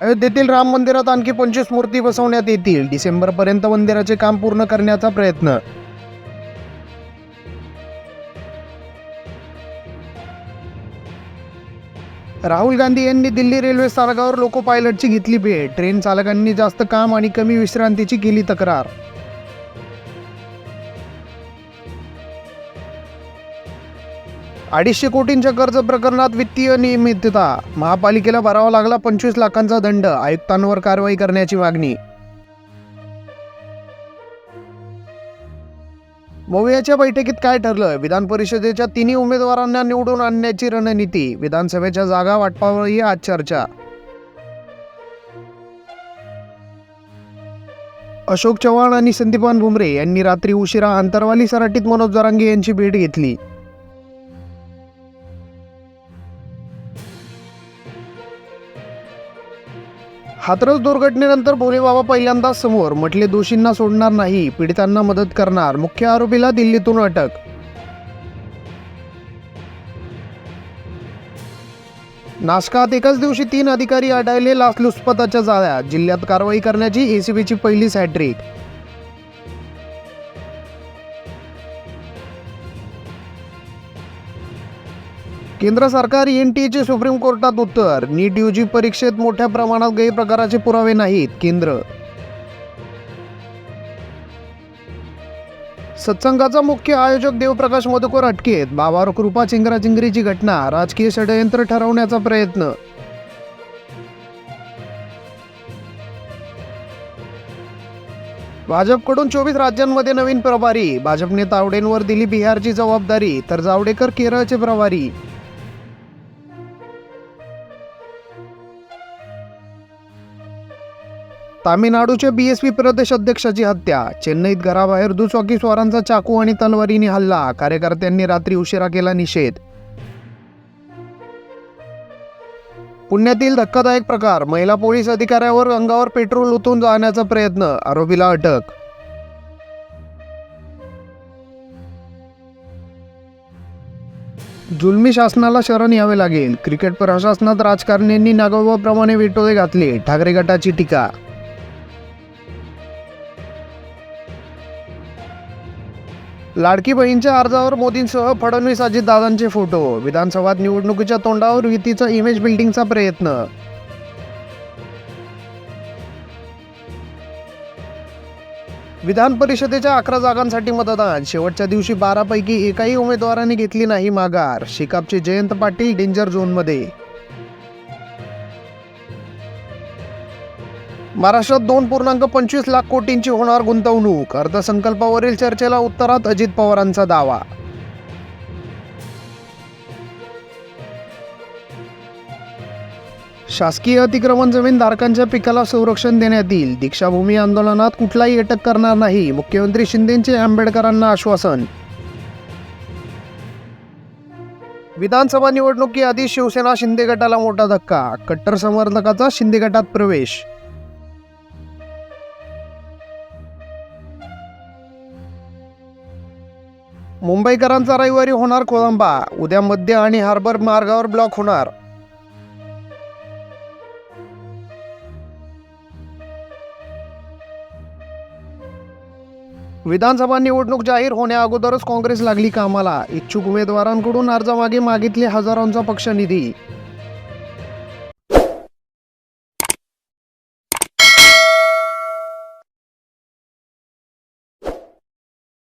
अयोध्येतील राम मंदिरात आणखी पंचवीस मूर्ती बसवण्यात येतील. डिसेंबरपर्यंत मंदिराचे काम पूर्ण करण्याचा प्रयत्न. राहुल गांधी यांनी दिल्ली रेल्वे स्थानकावर लोको पायलटची घेतली भेट. ट्रेन चालकांनी जास्त काम आणि कमी विश्रांतीची केली तक्रार. अडीचशे कोटींच्या कर्ज प्रकरणात वित्तीय नियमितता. महापालिकेला भरावा लागला पंचवीस लाखांचा दंड आयुक्तांवर कारवाई करण्याची मागणी. मोवियाच्या बैठकीत काय ठरलं? विधान परिषदेच्या तिन्ही उमेदवारांना निवडून आणण्याची रणनीती विधानसभेच्या जागा वाटपावरही आज चर्चा. अशोक चव्हाण आणि संदीपान भुमरे यांनी रात्री उशिरा आंतरवाली सराटीत मनोज जरांगे यांची भेट घेतली. हाथरस दुर्घटनेनंतर भोलेबाबा पहिल्यांदाच समोर. म्हटले दोषींना सोडणार नाही पीडितांना मदत करणार. मुख्य आरोपीला दिल्लीतून अटक. नाशकात एकाच दिवशी तीन अधिकारी आढळले लाचलुचपताच्या जाळ्यात. जिल्ह्यात कारवाई करण्याची एसीबीची पहिलीच हॅट्रिक. केंद्र सरकार एन टी एचे सुप्रीम कोर्टात उत्तर. नीट यूजी परीक्षेत मोठ्या प्रमाणात गैरप्रकाराचे पुरावे नाहीत केंद्र. सत्संगाचा मुख्य आयोजक देवप्रकाश मधुकर अटकेत बाबावर कृपा चिंगराचिंगरीची घटना राजकीय षडयंत्र ठरवण्याचा प्रयत्न. भाजपकडून चोवीस राज्यांमध्ये नवीन प्रभारी. भाजपने तावडेंवर दिली बिहारची जबाबदारी तर जावडेकर केरळचे प्रभारी. तामिळनाडूच्या बीएसपी प्रदेश अध्यक्षाची हत्या. चेन्नईत घराबाहेर दुचाकी स्वारांचा चाकू आणि तलवारीने हल्ला. कार्यकर्त्यांनी रात्री उशिरा केला निषेध. पुण्यातील धक्कादायक प्रकार. महिला पोलीस अधिकाऱ्यावर अंगावर पेट्रोल ओतून जाण्याचा प्रयत्न. आरोपीला अटक. जुलमी शासनाला शरण यावे लागेल. क्रिकेट प्रशासनात राजकारण्यांनी नागोबाप्रमाणे विटोळे घातले. ठाकरे गटाची टीका. लाडकी बहीणच्या अर्जावर मोदींसह फडणवीस अजितदादांचे फोटो. विधानसभा निवडणुकीच्या तोंडावर युतीचा इमेज बिल्डिंगचा प्रयत्न. विधान परिषदेच्या अकरा जागांसाठी मतदान. शेवटच्या दिवशी बारापैकी एकाही उमेदवाराने घेतली नाही माघार. शिकापचे जयंत पाटील डेंजर झोनमध्ये महाराष्ट्रात दोन पूर्णांक पंचवीस लाख कोटींची होणार गुंतवणूक. अर्थसंकल्पावरील चर्चेला उत्तरात अजित पवारांचा दावा. शासकीय अतिक्रमण जमीन धारकांच्या पिकाला संरक्षण देण्यात येईल. दीक्षाभूमी आंदोलनात कुठलाही अटक करणार नाही. मुख्यमंत्री शिंदेचे आंबेडकरांना आश्वासन. विधानसभा निवडणुकीआधी शिवसेना शिंदे गटाला मोठा धक्का. कट्टर समर्थकाचा शिंदे गटात प्रवेश. मुंबईकरांचा रविवारी होणार कोळंबा. उद्या मध्य आणि हार्बर मार्गावर ब्लॉक होणार. विधानसभा निवडणूक जाहीर होण्याअगोदरच काँग्रेस लागली कामाला. इच्छुक उमेदवारांकडून अर्जामागे मागितले हजारोंचा पक्षनिधी.